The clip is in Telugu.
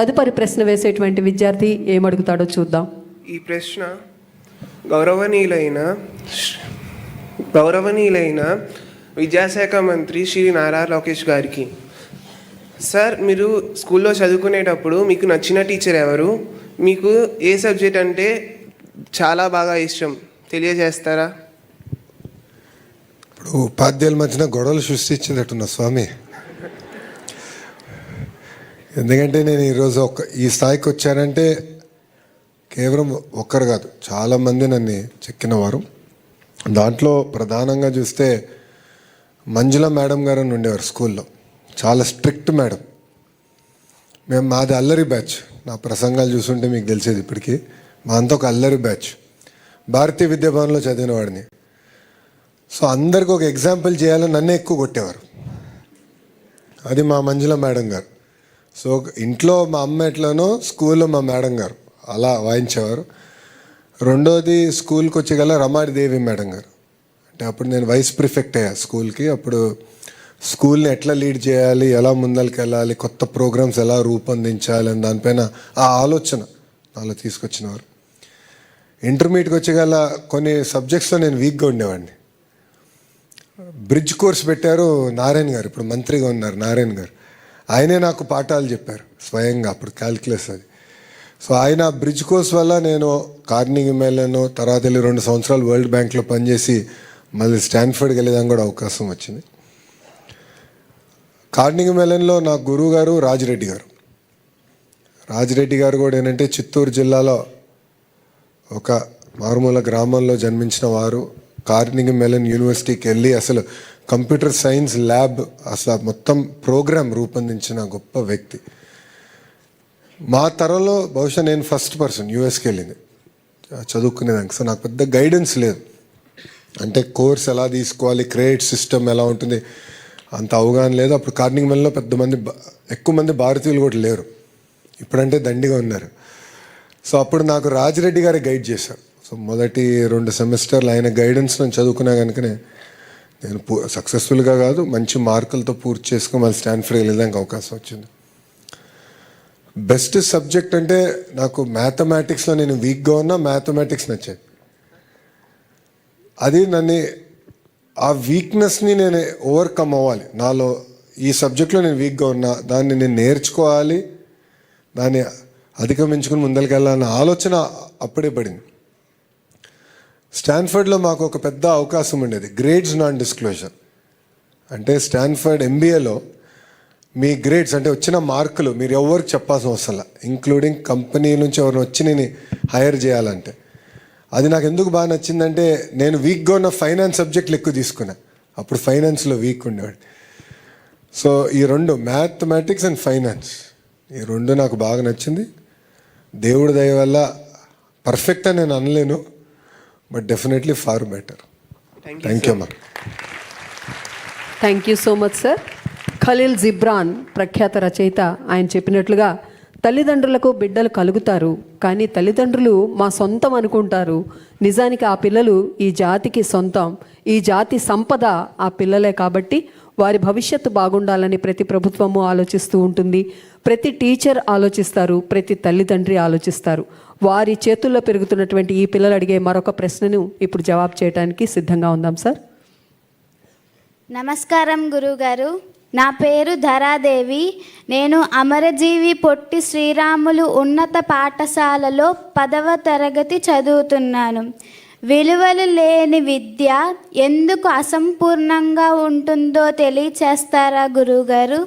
తదుపరి ప్రశ్న వేసేటువంటి విద్యార్థి ఏమడుగుతాడో చూద్దాం. ఈ ప్రశ్న గౌరవనీయులైన గౌరవనీయులైన విద్యాశాఖ మంత్రి శ్రీ నారా లోకేష్ గారికి. సార్ మీరు స్కూల్లో చదువుకునేటప్పుడు మీకు నచ్చిన టీచర్ ఎవరు? మీకు ఏ సబ్జెక్ట్ అంటే చాలా బాగా ఇష్టం? తెలియజేస్తారా? ఇప్పుడు ఉపాధ్యాయుల మధ్యన గొడవలు సృష్టించినట్టున్న స్వామి. ఎందుకంటే నేను ఈరోజు ఒక ఈ స్థాయికి వచ్చానంటే కేవలం ఒక్కరు కాదు చాలామంది నన్ను చెక్కినవారు. దాంట్లో ప్రధానంగా చూస్తే మంజుల మేడం గారు అని ఉండేవారు స్కూల్లో. చాలా స్ట్రిక్ట్ మేడం. మేము మాది అల్లరి బ్యాచ్. నా ప్రసంగాలు చూస్తుంటే మీకు తెలిసేది ఇప్పటికీ. మా అంతా ఒక అల్లరి బ్యాచ్. భారతీయ విద్యాభవన్లో చదివిన వాడిని. సో అందరికి ఒక ఎగ్జాంపుల్ చేయాలని నన్నే ఎక్కువ కొట్టేవారు. అది మా మంజుల మేడం గారు. సో ఇంట్లో మా అమ్మ ఎట్లనో స్కూల్లో మా మేడం గారు అలా వాయించేవారు. రెండోది స్కూల్కి వచ్చి గల రమాడిదేవి మేడం గారు. అంటే అప్పుడు నేను వైస్ ప్రిఫెక్ట్ అయ్యా స్కూల్కి. అప్పుడు స్కూల్ని ఎట్లా లీడ్ చేయాలి ఎలా ముందరికి వెళ్ళాలి కొత్త ప్రోగ్రామ్స్ ఎలా రూపొందించాలి అని దానిపైన ఆ ఆలోచన నాలో తీసుకొచ్చినవారు. ఇంటర్మీడియట్కి వచ్చి గల కొన్ని సబ్జెక్ట్స్లో నేను వీక్గా ఉండేవాడిని. బ్రిడ్జ్ కోర్స్ పెట్టారు నారాయణ గారు. ఇప్పుడు మంత్రిగా ఉన్నారు నారాయణ గారు. ఆయనే నాకు పాఠాలు చెప్పారు స్వయంగా అప్పుడు క్యాల్కులస్ అది. సో ఆయన బ్రిడ్జ్ కోర్స్ వల్ల నేను కార్నింగ్ వెళ్ళాను తర్వాత వెళ్ళి రెండు సంవత్సరాలు వరల్డ్ బ్యాంక్లో పనిచేసి మళ్ళీ స్టాన్ఫర్డ్కి వెళ్ళేదానికి కూడా అవకాశం వచ్చింది. కార్నింగ్ మెలన్లో నా గురువు గారు రాజిరెడ్డి గారు. రాజిరెడ్డి గారు కూడా ఏంటంటే చిత్తూరు జిల్లాలో ఒక మారుమూల గ్రామంలో జన్మించిన వారు. కార్నింగ్ మెలన్ యూనివర్సిటీకి వెళ్ళి అసలు కంప్యూటర్ సైన్స్ ల్యాబ్ అసలు మొత్తం ప్రోగ్రామ్ రూపొందించిన గొప్ప వ్యక్తి. మా తరంలో బహుశా నేను ఫస్ట్ పర్సన్ యూఎస్కి వెళ్ళింది. చదువుకునేదానికి. సో నాకు పెద్ద గైడెన్స్ లేదు. అంటే కోర్స్ ఎలా తీసుకోవాలి క్రెడిట్ సిస్టమ్ ఎలా ఉంటుంది అంత అవగాహన లేదు. అప్పుడు కార్నింగ్ మెల్లో పెద్ద మంది ఎక్కువ మంది భారతీయులు కూడా లేరు. ఇప్పుడంటే దండిగా ఉన్నారు. సో అప్పుడు నాకు రాజిరెడ్డి గారే గైడ్ చేశారు. సో మొదటి రెండు సెమిస్టర్లు ఆయన గైడెన్స్ నేను చదువుకున్నా కనుకనే నేను పూ సక్సెస్ఫుల్గా కాదు మంచి మార్కులతో పూర్తి చేసుకుని మళ్ళీ స్టాన్ఫర్డ్ వెళ్ళేదానికి అవకాశం వచ్చింది. బెస్ట్ సబ్జెక్ట్ అంటే నాకు మ్యాథమెటిక్స్లో నేను వీక్గా ఉన్నా మ్యాథమెటిక్స్ నచ్చేది. అది నన్ను ఆ వీక్నెస్ని నేను ఓవర్కమ్ అవ్వాలి. నాలో ఈ సబ్జెక్ట్లో నేను వీక్గా ఉన్నా దాన్ని నేను నేర్చుకోవాలి దాన్ని అధిగమించుకుని ముందరికి వెళ్ళాలన్న ఆలోచన అప్పుడే పడింది. స్టాన్ఫర్డ్లో మాకు ఒక పెద్ద అవకాశం ఉండేది. గ్రేడ్స్ నాన్ డిస్క్లోజర్ అంటే స్టాన్ఫర్డ్ ఎంబీఏలో మీ గ్రేడ్స్ అంటే వచ్చిన మార్కులు మీరు ఎవరికి చెప్పాల్సిన అవసరం ఇంక్లూడింగ్ కంపెనీ నుంచి ఎవరిని వచ్చి నేను హైర్ చేయాలంటే. అది నాకు ఎందుకు బాగా నచ్చిందంటే నేను వీక్గా ఉన్న ఫైనాన్స్ సబ్జెక్టులు ఎక్కువ తీసుకున్నా. అప్పుడు ఫైనాన్స్లో వీక్ ఉండేవాడు సో ఈ రెండు మ్యాథమెటిక్స్ అండ్ ఫైనాన్స్ ఈ రెండు నాకు బాగా నచ్చింది. దేవుడి దయ వల్ల పర్ఫెక్ట్ అని నేను అనలేను. But definitely far better thank you అమ్మా thank you so much sir Khalil Gibran ప్రఖ్యాత రచయిత ఆయన చెప్పినట్లుగా తల్లిదండ్రులకు బిడ్డలు కలుగుతారు కానీ తల్లిదండ్రులు మా సొంతం అనుకుంటారు. నిజానికి ఆ పిల్లలు ఈ జాతికి సొంతం ఈ జాతి సంపద ఆ పిల్లలే కాబట్టి వారి భవిష్యత్తు బాగుండాలని ప్రతి ప్రభుత్వము ఆలోచిస్తూ ఉంటుంది. ప్రతి టీచర్ ఆలోచిస్తారు. ప్రతి తల్లిదండ్రి ఆలోచిస్తారు. వారి చేతుల్లో పెరుగుతున్నటువంటి ఈ పిల్లలు అడిగే మరొక ప్రశ్నను ఇప్పుడు జవాబు చేయడానికి సిద్ధంగా ఉందాం సార్. నమస్కారం గురుగారు. నా పేరు ధరాదేవి. నేను అమరజీవి పొట్టి శ్రీరాములు ఉన్నత పాఠశాలలో పదవ తరగతి చదువుతున్నాను. విలువలు లేని విద్య ఎందుకు అసంపూర్ణంగా ఉంటుందో తెలియచేస్తారా గురుగారు